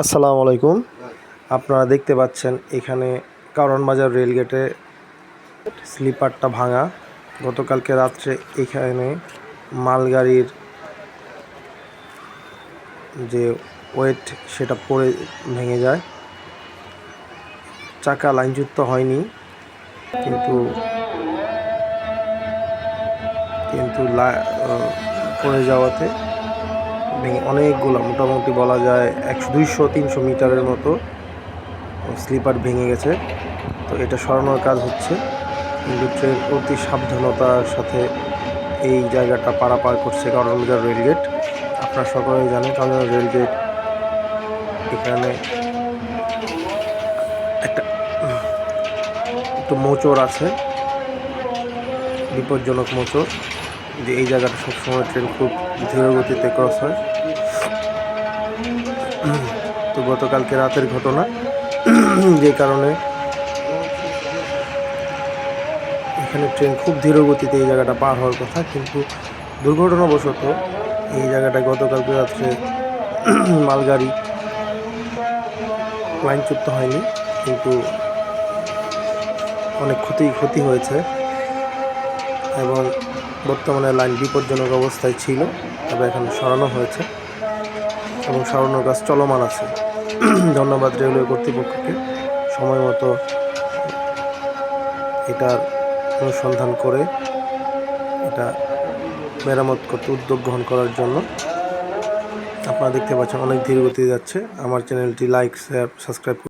আসসালামু আলাইকুম। আপনারা দেখতে পাচ্ছেন এখানে কারণ বাজার রেলগেটে স্লিপারটা ভাঙা। গতকালকে রাত্রে এখানে মালগাড়ির যে ওয়েট, সেটা পড়ে ভেঙে যায়। চাকা লাইনযুক্ত হয়নি, কিন্তু কিন্তু পড়ে যাওয়াতে ভেঙে অনেকগুলো, মোটামুটি বলা যায় একশো, দুইশো, তিনশো মিটারের মতো স্লিপার ভেঙে গেছে। তো এটা সরানোর কাজ হচ্ছে। কিন্তু ট্রেন অতি সাবধানতার সাথে এই জায়গাটা পারাপার করছে কারণবাজার রেলগেট আপনারা সকলেই জানেন কারণবাজার রেলগেট এখানে একটা একটু মোচড় আছে, বিপজ্জনক মোচড়। যে এই জায়গাটা সবসময় ট্রেন খুব ধীর গতিতে ক্রস হয়। তো গতকালকে রাতের ঘটনা, যে কারণে এখানে ট্রেন খুব ধীর গতিতে এই জায়গাটা পার হওয়ার কথা, কিন্তু দুর্ঘটনাবশত এই জায়গাটা গতকালকে রাত্রে মালগাড়ি লাইনচ্যুত হয়নি, কিন্তু অনেক ক্ষতি ক্ষতি হয়েছে। এবং বর্তমানে লাইন বিপজ্জনক অবস্থায় ছিল, তবে এখন সরানো হয়েছে এবং সরানোর কাজ চলমান আছে। ধন্যবাদ রেলওয়ে কর্তৃপক্ষকে। সময় মতো এটার অনুসন্ধান করে এটা মেরামত করতে উদ্যোগ গ্রহণ করার জন্য। আপনারা দেখতে পাচ্ছেন অনেক ধীর গতিতে যাচ্ছে। আমার চ্যানেলটি লাইক, শেয়ার, সাবস্ক্রাইব